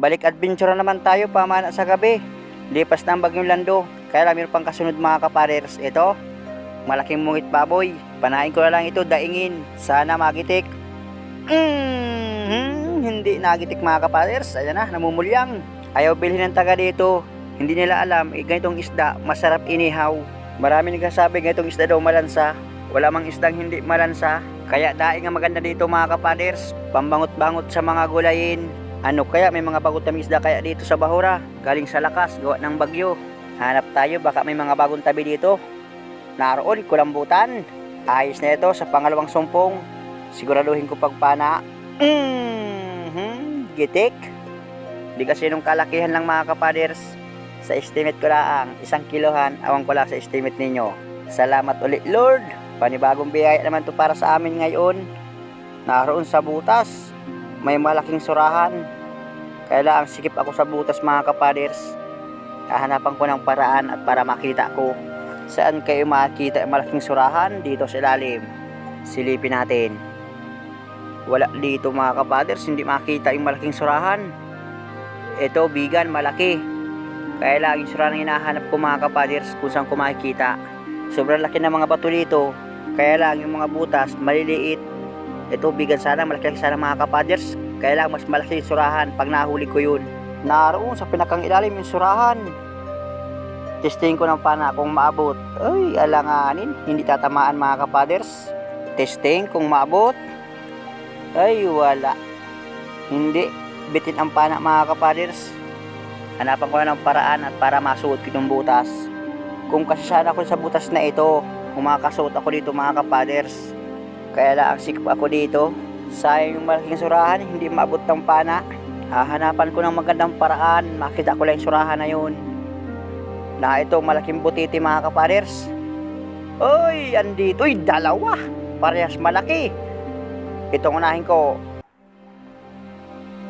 Balik adventure na naman tayo pamana sa gabi. Lipas na ang bagyong lando. Kaya meron pang kasunod mga kapaders. Ito, malaking mungit baboy. Panain ko na lang ito, daingin. Sana magitik. Mm, hindi nagitik mga kapaders. Ayan na, namumulyang. Ayaw bilhin ng taga dito. Hindi nila alam, eh, ganitong isda, masarap inihaw. Marami nagsasabi ganitong isda daw malansa. Wala mang isdang hindi malansa. Kaya daing ang maganda dito mga kapaders. Pambangot-bangot sa mga gulayin. Ano kaya may mga bagot na isda kaya dito sa Bahura? Galing sa lakas, gawa ng bagyo. Hanap tayo, baka may mga bagong tabi dito. Naroon, kulambutan. Ayos na ito sa pangalawang sumpong. Siguraduhin ko pagpana. Mm-hmm, gitik. Di kasi nung kalakihan lang mga kapaders. Sa estimate ko lang, isang kilohan, awan ko lang sa estimate ninyo. Salamat ulit Lord. Panibagong biyaya naman to para sa amin ngayon. Naroon sa butas. May malaking surahan. Kailangan sikip ako sa butas mga kapaders. Hahanapan ko ng paraan at para makita ko saan kayo makikita ang malaking surahan dito sa ilalim. Silipin natin. Wala dito mga kapaders, hindi makita yung malaking surahan. Ito, bigan, malaki. Kaya yung surahan ang hinahanap ko mga kapaders kung saan ko makikita. Sobrang laki ng mga bato dito. Kaya lang yung mga butas, maliliit. Ito, bigan sana, malaki sana mga kapaders. Kaya lang mas malaki yung surahan pag nahuli ko yun. Naroon sa pinakang ilalim yung surahan. Testing ko ng pana kung maabot. Ay, alanganin. Hindi tatamaan mga kapaders. Testing kung maabot. Ay, wala. Hindi. Bitin ang pana mga kapaders. Hanapan ko na ng paraan at para masuot ko itong butas. Kung kasasana ako sa butas na ito, kung makakasuot ako dito mga kapaders. Kaya lang sikap ako dito. Sayang yung malaking surahan, hindi maabot ng pana. Hahanapan ko ng magandang paraan, makita ko lang yung surahan na yun. Na ito, malaking butiti mga kapaders. Uy, andito, uy, dalawa. Parehas malaki. Itong unahin ko.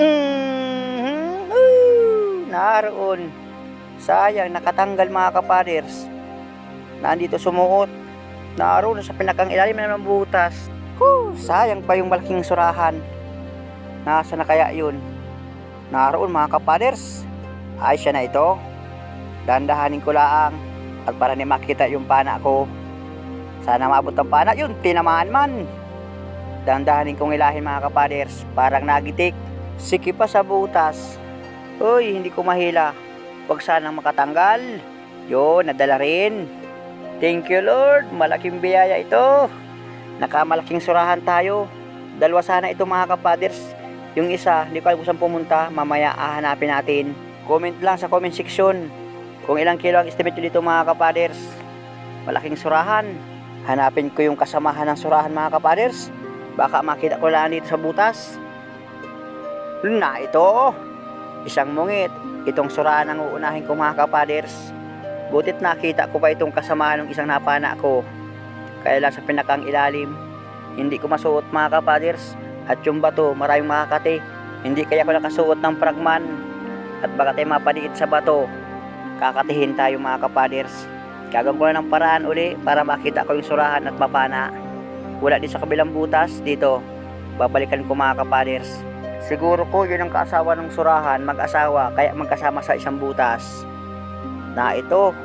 Mhm, uh, naroon. Sayang, nakatanggal mga kapaders. Nandito sumuot. Naroon sa pinakang ilalim na ng butas. Huh, sayang pa yung malaking surahan. Nasa na kaya yun? Naroon mga kapaders. Ay siya na ito. Dandahanin ko lang. At para ni makita yung pana ko. Sana maabot ang pana. Yun, tinamaan man. Dandahanin kong ilahin mga kapaders. Parang nagitik. Siki pa sa butas. Uy, hindi ko mahila. Huwag sanang makatanggal. Yun, nadala rin. Thank you Lord, malaking biyaya ito. Nakamalaking surahan tayo. Dalawa sana ito mga kapaders. Yung isa, hindi ko alam kung saan pumunta. Mamaya ahanapin natin. Comment lang sa comment section. Kung ilang kilo ang estimate dito mga kapaders. Malaking surahan. Hanapin ko yung kasamahan ng surahan mga kapaders. Baka makita ko lang dito sa butas. Na ito. Isang mungit. Itong surahan ang uunahin ko mga kapaders. Butit nakita ko pa itong kasama ng isang napana ko. Kaya lang sa pinakang ilalim, hindi ko masuot mga kapaders. At yung bato, maraming makakati. Hindi kaya ko nakasuot ng pragman. At baka tayo mapadiit sa bato. Kakatihin tayo mga kapaders. Gagawin ko na ng paraan uli para makita ko yung surahan at mapana. Wala din sa kabilang butas dito. Babalikan ko mga kapaders. Siguro ko yun ang kaasawa ng surahan, mag-asawa, kaya magkasama sa isang butas na ito.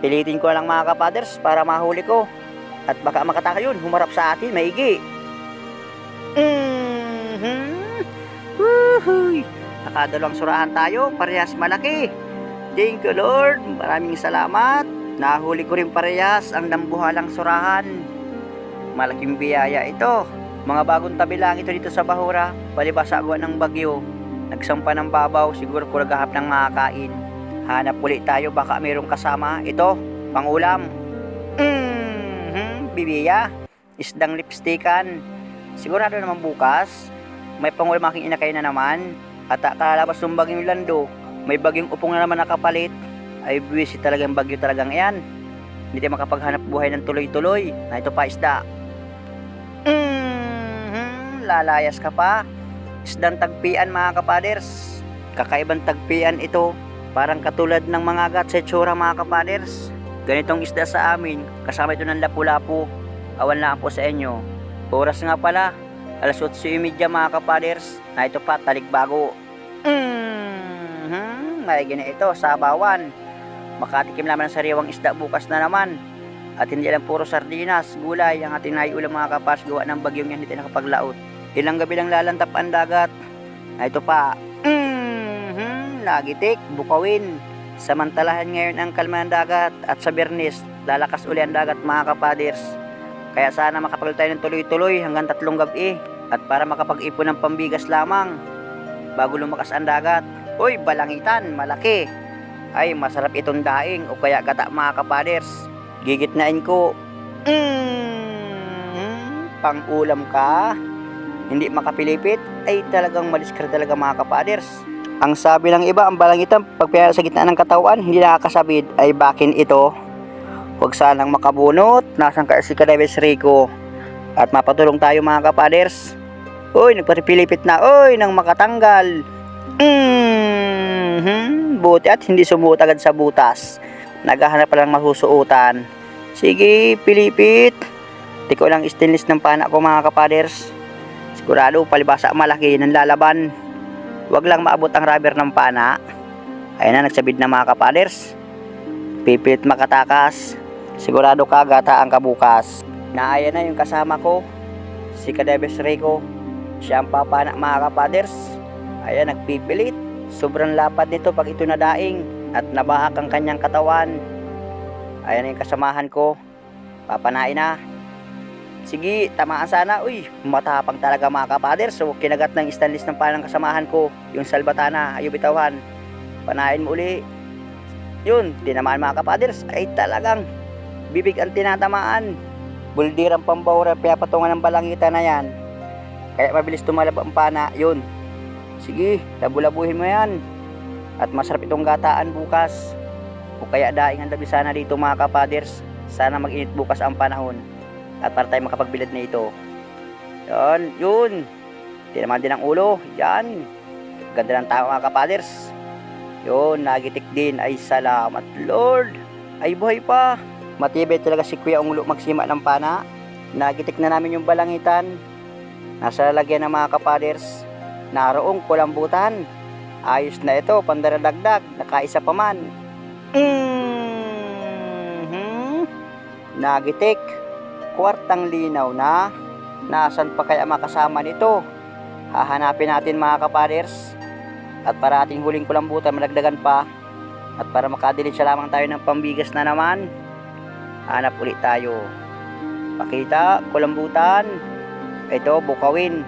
Pilitin ko lang mga kapaders para mahuli ko. At baka makataka yun, humarap sa atin, maigi. Mm-hmm. Woohoo! Nakadalawang surahan tayo, parehas malaki. Thank you Lord, maraming salamat. Nahuli ko rin parehas ang dambuhalang surahan. Malaking biyaya ito. Mga bagong tabi lang ito dito sa Bahura, palibasa ng bagyo. Nagsampa ng babaw, siguro ko nagahap ng makakain. Hanap ulit tayo baka mayroong kasama. Ito, pangulam. Mm-hmm, bibiya. Isdang lipstikan. Sigurado naman bukas. May pangulam aking inakay na naman. At kalabas ng bagyong lando, may bagyong upong na naman nakapalit. Ay buwisi talagang bagyo talagang yan. Hindi tayo makapaghanap buhay ng tuloy-tuloy. Na ito pa isda. Mm-hmm, lalayas ka pa. Isdang tagpian mga kapaders. Kakaibang tagpian ito. Parang katulad ng mga agat sa itsura mga kapaders. Ganitong isda sa amin, kasama ito ng lapu-lapu. Awan lang po sa inyo. Oras nga pala, alas 8.30 mga kapaders, na ito pa talikbago. Mm-hmm. May gina ito, sabawan. Makatikim naman ng sariwang isda bukas na naman. At hindi lang puro sardinas, gulay ang ating naiulam mga kapas gawa ng bagyong yan hindi nakapaglaot. Ilang gabi lang lalantap ang dagat. Na ito pa, mm-hmm. lagitik, bukawin. Samantalahan ngayon ang kalma ng dagat at sa Bernis, lalakas uli ang dagat mga kapaders. Kaya sana makapagal tayo ng tuloy-tuloy hanggang tatlong gabi at para makapag-ipon ng pambigas lamang bago lumakas ang dagat. Uy, balangitan, malaki. Ay, masarap itong daing o kaya gata mga kapaders. Gigitnain ko. Mm, pang ulam ka. Hindi makapilipit. Ay, talagang maliskar talaga mga kapaders. Ang sabi ng iba, ang balangitan, pag pinala sa gitna ng katawan, hindi nakakasabid. Ay, bakin ito. Huwag sanang makabunot. Nasaan ka si Kadebes Rico? At mapatulong tayo mga kapaders. Uy, nagpapilipit na. Uy, nang makatanggal. Mm-hmm. Buti at hindi sumuot agad sa butas. Naghahanap pa lang masusuotan. Sige, pilipit. Di ko lang stainless ng pana ko mga kapaders. Sigurado, palibasa malaki ng lalaban. Huwag lang maabot ang rubber ng pana. Ayun na, nagsabid na mga kapaders. Pipilit makatakas. Sigurado ka, gata ang kabukas. Naaya na yung kasama ko. Si Kadebes Rico. Siya ang papana mga kapaders. Ayan, nagpipilit. Sobrang lapad nito pag ito nadaing at nabaak ang kanyang katawan. Ayan na yung kasamahan ko. Papanain na. Sige, tamaan sana. Uy, matapang talaga mga kapaders. So, kinagat ng stainless ng panang kasamahan ko. Yung salbatana, ayaw bitawan. Panain mo uli. Yun, tinamaan mga kapaders. Ay talagang bibig ang tinatamaan. Buldirang pambawra, pinapatungan ng balangitan na yan. Kaya mabilis tumalab ang pana, yun. Sige, labu-labuhin mo yan. At masarap itong gataan bukas. O kaya daing ang labi sana dito mga kapaders. Sana mag-init bukas ang panahon. At para tayo makapagbilad na ito. Yan, yun. Tinaman din ang ulo. Yan. Ganda ng tao mga kapaders. Yun, nagitik din. Ay, salamat Lord. Ay, buhay pa. Matibay talaga si Kuya Unglo magsima ng pana. Nagitik na namin yung balangitan. Nasa lalagyan ng mga kapaders. Naroong kulambutan. Ayos na ito, pandaradagdag. Nakaisa pa man. mm Nagitik. Kwartang linaw na. Nasaan pa kaya makasama nito? Hahanapin natin mga kapaders. At para ating huling kulambutan, malagdagan pa. At para makadilid siya lamang tayo ng pambigas na naman. Hanap ulit tayo. Pakita, kulambutan. Ito, bukawin.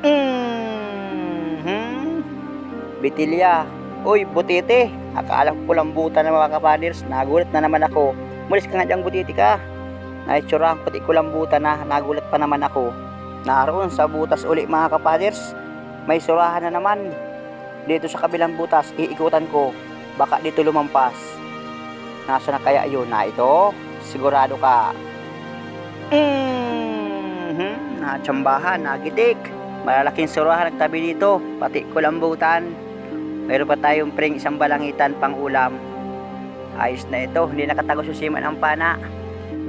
mm Bitilya. Uy, butite. Akala ko kulambutan ng mga kapaders. Nagulat na naman ako. Mulis ka nga diyang butiti ka. Naitsura ang pati kulambutan na. Nagulat pa naman ako. Naroon sa butas uli mga kapaders. May surahan na naman. Dito sa kabilang butas, iikutan ko. Baka dito lumampas. Nasa na kaya yun na ito? Sigurado ka. Mm-hmm. Natsambahan, nagitik. Malalaking surahan ang tabi dito. Pati kulambutan. Mayroon pa tayong pring isang balangitan pang ulam. Ayos na ito, hindi nakatago susiman ang pana.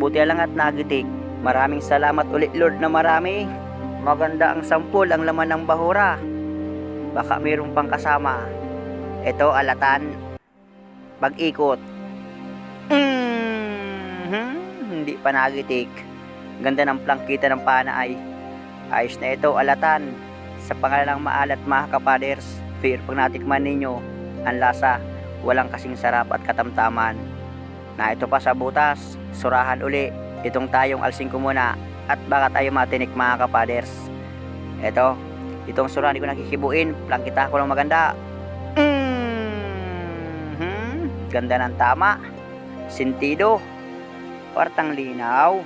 Buti lang at nagitik. Maraming salamat ulit Lord na marami. Maganda ang sampul ang laman ng bahura. Baka mayroong pang kasama. Ito alatan. Pag-ikot. Mhm, Hindi pa nagitik. Ganda ng plangkita ng pana ay. Ayos na ito alatan. Sa pangalan ng maalat mga kapaders. Pero pag natikman ninyo, ang lasa, walang kasing sarap at katamtaman. Na ito pa sa butas, surahan uli, itong tayong alsing ko muna at baka tayo matinik mga kapaders. Ito, itong surahan di ko nakikibuin, plangkita ko lang maganda. Mhm, Ganda ng tama. Sentido. Kwartang linaw.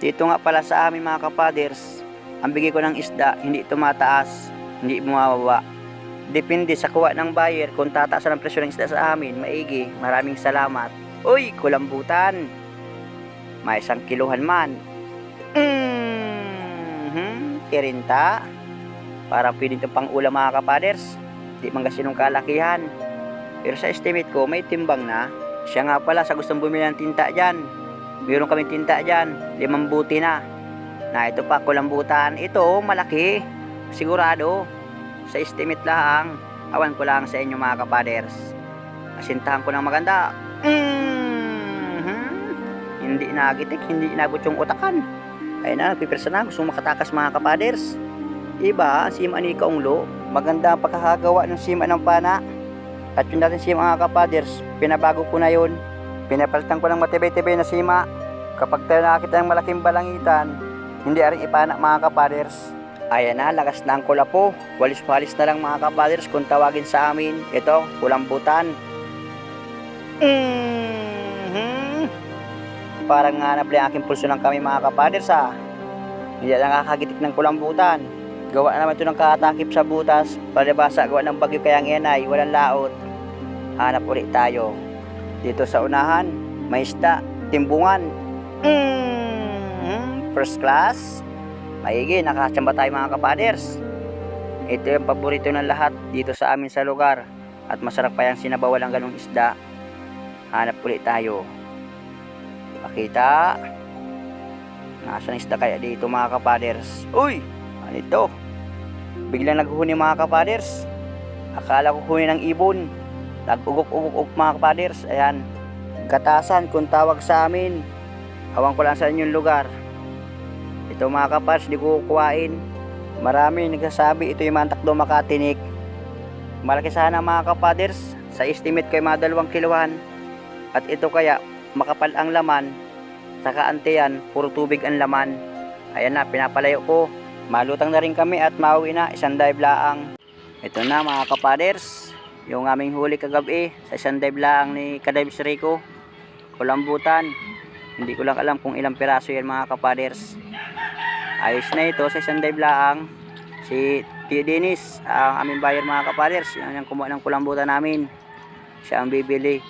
Dito nga pala sa amin mga kapaders, ang bigay ko ng isda, hindi tumataas, hindi bumababa. Depende sa kuha ng buyer kung tataas ang presyo ng isda sa amin, maigi. Maraming salamat. Uy, kulambutan. May isang kiluhan man. Mm-hmm. Kirinta. Para pwede itong pang ulam mga kapaders. Di man kasi kalakihan. Pero sa estimate ko, may timbang na. Siya nga pala sa gustong bumili ng tinta dyan. Meron kaming tinta dyan. Limang buti na. Na ito pa, kulambutan. Ito, malaki. Sigurado. sa estimate lang. Awan ko lang sa inyo mga kapaders. Asintahan ko ng maganda. Mhm. Hindi nagitik, hindi inabot yung utakan. Ayun na, nagpipirsa na. Gusto makatakas mga kapaders. Iba, sima ni Kaunglo. Maganda ang pagkakagawa ng sima ng pana. At yun natin sima mga kapaders, pinabago ko na yun. Pinapalitan ko ng matibay-tibay na sima. Kapag tayo nakakita ng malaking balangitan, hindi aring ipana mga kapaders. Ayan na, lakas na ang kulapo. Walis-walis na lang mga kapaders kung tawagin sa amin. Ito, kulambutan. Mhm. Parang nga napli ang aking pulso ng kami mga kapaders ha. Hindi na nakakagitik ng kulambutan. Gawa na naman ito ng katakip sa butas. Palibasa, gawa ng bagyo kayang yanay, walang laot. Hanap ulit tayo. Dito sa unahan, may isda, timbungan. Mhm. First class. Maigi, nakachamba tayo mga kapaders. Ito yung paborito ng lahat dito sa amin sa lugar. At masarap pa yung sinabaw ng ganong isda. Hanap ulit tayo. Pakita. Nasaan isda kaya dito mga kapaders? Uy! Ano ito? Biglang naghuni mga kapaders. Akala ko huni ng ibon. Nag-ugok-ugok mga kapaders. Ayan. Gatasan kung tawag sa amin. Awan ko lang sa inyong lugar. Ito mga kapaders, di ko kukuhain. Marami nagsasabi ito yung mantak daw makatinik. Malaki sana mga kapaders. Sa estimate ko ay mga dalawang kiluhan. At ito kaya makapal ang laman. Saka ante yan, puro tubig ang laman. Ayan na, pinapalayo ko. Malutang na rin kami at mauwi na, isang dive laang. Ito na mga kapaders, yung aming huli kagabi sa isang dive laang ni Kadives Rico. Kulambutan. Hindi ko lang alam kung ilang piraso yan mga kapaders. Ayos na ito sa isang dive laang. Si Tio Dennis, ang aming buyer mga kapaders, yan ang kumuha ng kulambutan namin. Siya ang bibili.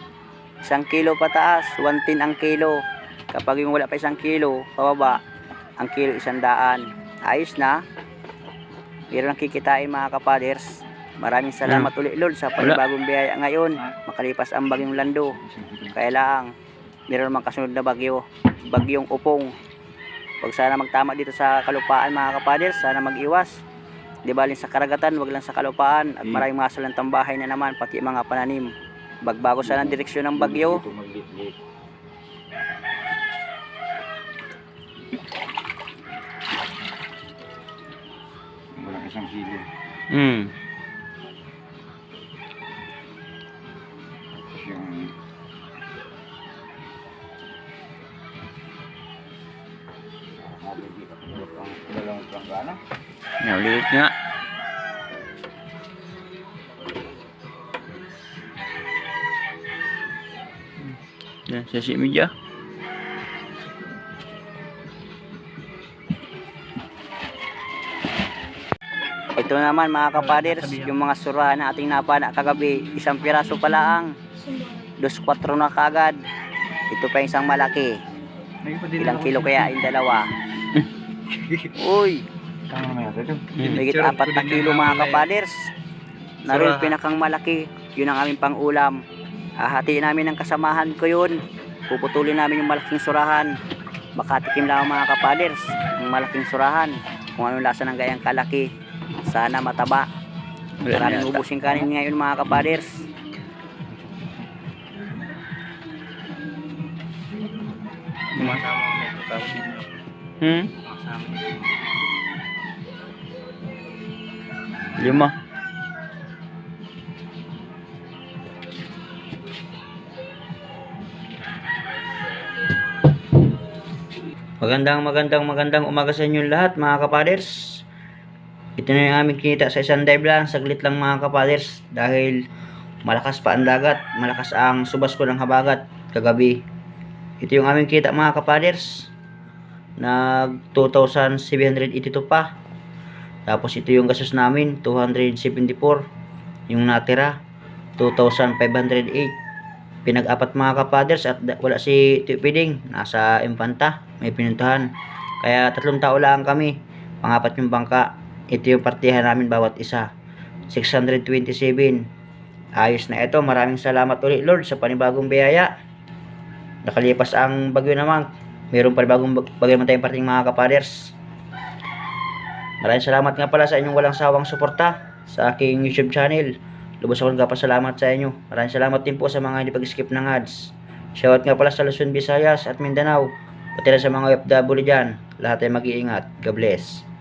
Isang kilo pataas, 110 ang kilo. Kapag yung wala pa isang kilo, pababa, ang kilo isang daan. Ayos na. Pero nakikitain mga kapaders. Maraming salamat ulit Lord sa panibagong biyaya ngayon. Makalipas ang bagyong lando. Kaya lang, meron namang kasunod na bagyo. Bagyong upong. Huwag sana magtama dito sa kalupaan mga kapaders. Sana mag-iwas. Di baling sa karagatan, wag lang sa kalupaan. At maraming mga salantang bahay na naman, pati mga pananim. Bagbago sana ang direksyon ng bagyo. Isang kilo. Hmm. Tapos yung dalawang planggana. Naulit nga. Yan, sa si Ito naman mga kapaders, yung mga surahan na ating napana kagabi, isang piraso pa lang. Dos kwatro na kagad. Ito pa yung isang malaki. Ilang kilo kaya yung dalawa? Uy. Higit apat na kilo mga kapaders. Naroon pinakang malaki. Yun ang aming pang-ulam. Hahatiin namin ng kasamahan ko yun. Puputulin namin yung malaking surahan. Makatikim lang mga kapaders. Ang malaking surahan. Kung anong lasa ng gayang kalaki. Sana mataba. Maraming ubusin kanin ngayon mga kapaders. Hmm? Lima. Magandang magandang magandang umaga sa inyong lahat mga kapaders. Ito na yung aming kinita sa isang dive lang, saglit lang mga kapaders dahil malakas pa ang dagat, malakas ang subas ko ng habagat kagabi. Ito yung aming kita mga kapaders. Nag 2,782 pa. Tapos ito yung gastos namin, 274. Yung natira, 2,508. Pinag-apat mga kapaders at wala si Tipiding. Nasa Impanta, may pinuntahan. Kaya tatlong tao lang kami. Pangapat yung bangka. Ito yung partihan namin bawat isa. 627. Ayos na ito. Maraming salamat ulit Lord sa panibagong biyaya. Nakalipas ang bagyo naman. Meron pa rin bagong bag- bagyo naman tayong parting mga kapaders. Maraming salamat nga pala sa inyong walang sawang suporta. sa aking YouTube channel. Lubos akong kapasalamat sa inyo. Maraming salamat din po sa mga hindi pag-skip ng ads. Shoutout nga pala sa Luzon, Visayas at Mindanao. Pati na sa mga OFW dyan. Lahat ay mag-iingat. God bless.